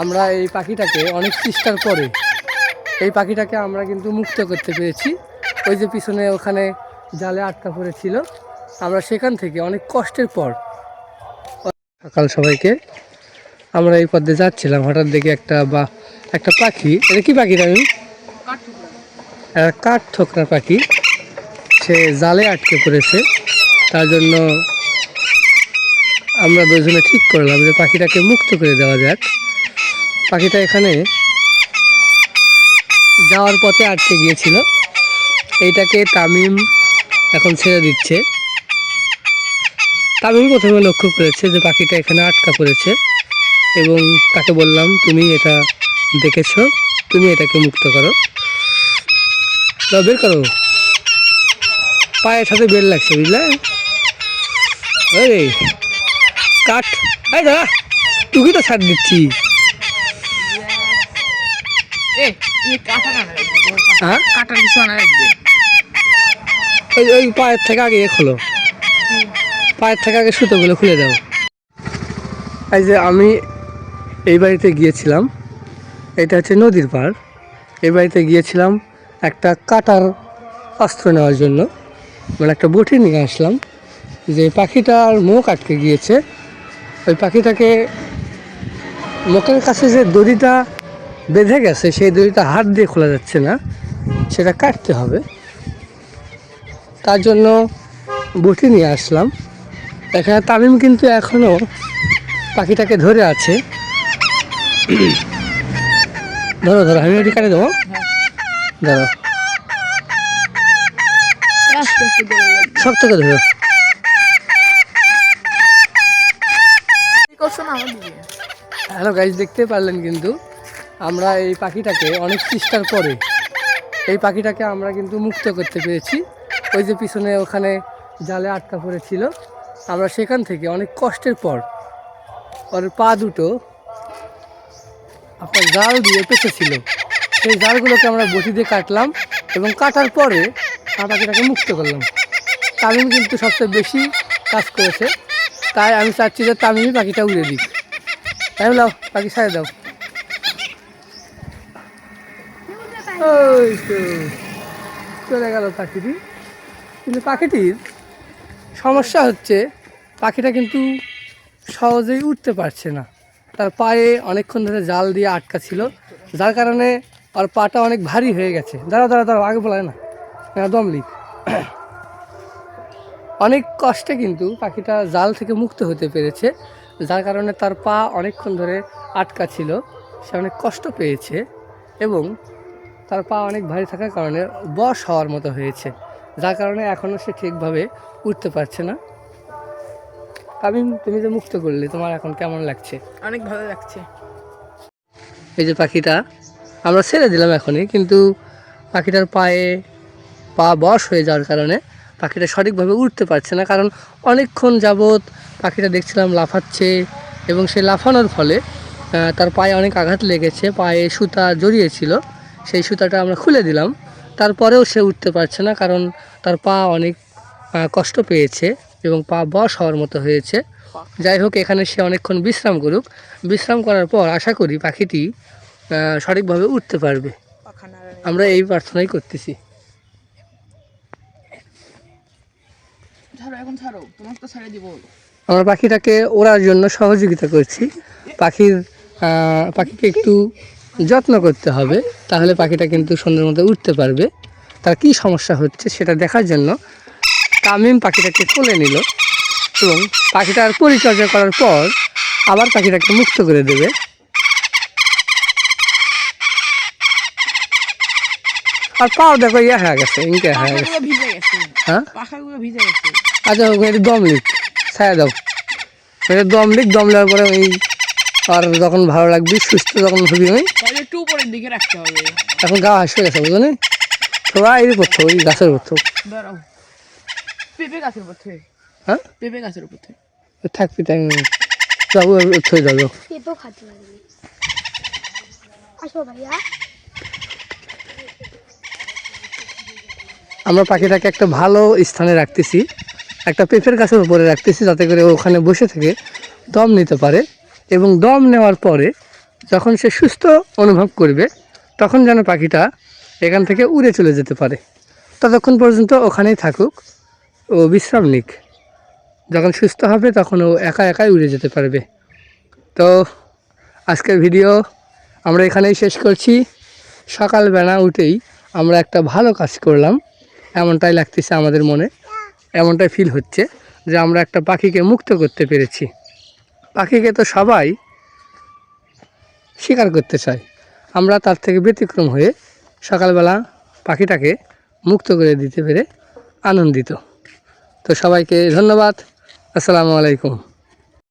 আমরা এই পাখিটাকে অনেক চেষ্টার পরে, এই পাখিটাকে আমরা কিন্তু মুক্ত করতে পেরেছি। ওই যে পিছনে ওখানে জালে আটকা পড়েছিল। আমরা সেখান থেকে অনেক কষ্টের পর সকাল সবাইকে আমরা এই পথে যাচ্ছিলাম। হঠাৎ দেখি একটা বা, একটা পাখি। এটা কি পাখি আমি কাঠ ঠোকরা পাখি। সে জালে আটকে পড়েছে। তার জন্য আমরা দুজনে ঠিক করলাম যে পাখিটাকে মুক্ত করে দেওয়া যাক। পাখিটা এখানে যাওয়ার পথে আটকে গিয়েছিল। এইটাকে তামিম এখন ছেড়ে দিচ্ছে। তামিম প্রথমে লক্ষ্য করেছে যে পাখিটা এখানে আটকা পড়েছে এবং তাকে বললাম, তুমি এটা দেখেছ? তুমি এটাকে মুক্ত করো। বের করো। পায়ের সাথে বের লাগছে, বুঝলে? কাঠ তুই তো ছাড় দিচ্ছি এ ইয়ে কাটা কাটা রাখবে হ্যাঁ? কাটার কিছু আনা রাখবে। ওই ওই পায়ের থেকে আগে খোলো। পায়ের থেকে আগে সুতোগুলো খুলে দাও। এই যে আমি এই বাড়িতে গিয়েছিলাম এটা হচ্ছে নদীর পাড়। এই বাড়িতে গিয়েছিলাম একটা কাটার অস্ত্র নেওয়ার জন্য। মানে একটা বটি নিয়ে আসলাম যে পাখিটার মুখ আটকে গিয়েছে। ওই পাখিটাকে মুখের কাছে যে দড়িটা বেঁধে গেছে সেই দড়িটা হাত দিয়ে খোলা যাচ্ছে না সেটা কাটতে হবে। তার জন্য বটি নিয়ে আসলাম। এখানে তামিম কিন্তু এখনও পাখিটাকে ধরে আছে। ধরো ধরো আমি ওটি কাটে দেবো। ধরো। শক্ত করে ধরো হ্যালো গাইজ দেখতে পারলেন কিন্তু। আমরা এই পাখিটাকে অনেক চেষ্টার পরে এই পাখিটাকে আমরা কিন্তু মুক্ত করতে পেরেছি। ওই যে পিছনে ওখানে জালে আটকা পড়েছিল। আমরা সেখান থেকে অনেক কষ্টের পর ওর পা দুটো আপনার জাল দিয়ে পেঁচেছিল। সেই জালগুলোকে আমরা বটি দিয়ে কাটলাম এবং কাটার পরে পাখিটাকে মুক্ত করলাম। তামিম কিন্তু সবচেয়ে বেশি কাজ করেছে। তাই আমি চাচ্ছি যে তামিমই পাখিটা উড়ে দিক। তাই পাখি সাইড দাও। ওই চলে গেল পাখিটি। কিন্তু পাখিটির সমস্যা হচ্ছে, পাখিটা কিন্তু সহজেই উঠতে পারছে না। তার পায়ে অনেকক্ষণ ধরে জাল দিয়ে আটকা ছিল। যার কারণে আর পাটা অনেক ভারী হয়ে গেছে। দাঁড়া দাঁড়া দাঁড়া আগে বলায় না। হ্যাঁ দমলি অনেক কষ্টে কিন্তু পাখিটা জাল থেকে মুক্ত হতে পেরেছে। যার কারণে তার পা অনেকক্ষণ ধরে আটকা ছিল। সে অনেক কষ্ট পেয়েছে এবং তার পা অনেক ভারী থাকার কারণে বশ হওয়ার মতো হয়েছে যার কারণে এখনও সে ঠিকভাবে উঠতে পারছে না। আমি তুমি যে মুক্ত করলে তোমার এখন কেমন লাগছে? অনেক ভালো লাগছে। এই যে পাখিটা আমরা ছেড়ে দিলাম এখনই কিন্তু পাখিটার পায়ে পা বশ হয়ে যাওয়ার কারণে পাখিটা সঠিকভাবে উঠতে পারছে না কারণ অনেকক্ষণ যাবৎ পাখিটা দেখছিলাম লাফাচ্ছে এবং সে লাফানোর ফলে তার পায়ে অনেক আঘাত লেগেছে পায়ে সুতা জড়িয়েছিল সেই সুতাটা আমরা খুলে দিলাম। তারপরেও সে উঠতে পারছে না কারণ তার পা অনেক কষ্ট পেয়েছে এবং পা বস হওয়ার মতো হয়েছে। যাই হোক এখানে সে অনেকক্ষণ বিশ্রাম করুক। বিশ্রাম করার পর আশা করি পাখিটি সঠিকভাবে উঠতে পারবে। আমরা এই প্রার্থনাই করতেছি। আমরা পাখিটাকে ওড়ার জন্য সহযোগিতা করছি। পাখির পাখিকে একটু যত্ন করতে হবে তাহলে পাখিটা কিন্তু সুন্দর মতো উঠতে পারবে। তার কী সমস্যা হচ্ছে সেটা দেখার জন্য তামিম পাখিটাকে কোলে নিল এবং পাখিটার পরিচর্যা করার পর আবার পাখিটাকে মুক্ত করে দেবে। আর পাও দেখো ইয়ে হয়ে গেছে ইনকে হয়ে গেছে। হ্যাঁ? আচ্ছা দম লিক ছায়া দাও। দম লিক দম নেওয়ার পরে ওই আর যখন ভালো লাগবে সুস্থ যখন হবি ওই তাহলে একটু উপরের দিকে রাখতে হবে। এখন গা হাসে গেছে বুঝলো সবাই এই করতো ওই গাছের করতো পেঁপে গাছের হ্যাঁ? পেঁপে গাছের উপর থাকবি তাই যাব থই যাব। পেঁপো খাতে পারবি আসো ভাইয়া। আমরা পাখিটাকে একটা ভালো স্থানে রাখতেছি একটা পেঁপের গাছের উপরে রাখতেছি যাতে করে ওখানে বসে থেকে দম নিতে পারে। এবং দম নেওয়ার পরে যখন সে সুস্থ অনুভব করবে, তখন যেন পাখিটা এখান থেকে উড়ে চলে যেতে পারে। ততক্ষণ পর্যন্ত ওখানেই থাকুক ও বিশ্রাম নিক। যখন সুস্থ হবে, তখন ও একা একাই উড়ে যেতে পারবে। তো আজকের ভিডিও আমরা এখানেই শেষ করছি। সকালবেলা উঠেই আমরা একটা ভালো কাজ করলাম। এমনটাই লাগতেছে আমাদের মনে, এমনটাই ফিল হচ্ছে যে আমরা একটা পাখিকে মুক্ত করতে পেরেছি। পাখিকে তো সবাই শিকার করতে চায়। আমরা তার থেকে ব্যতিক্রম হয়ে সকালবেলা পাখিটাকে মুক্ত করে দিতে পেরে আনন্দিত। তো সবাইকে ধন্যবাদ। আসসালামু আলাইকুম।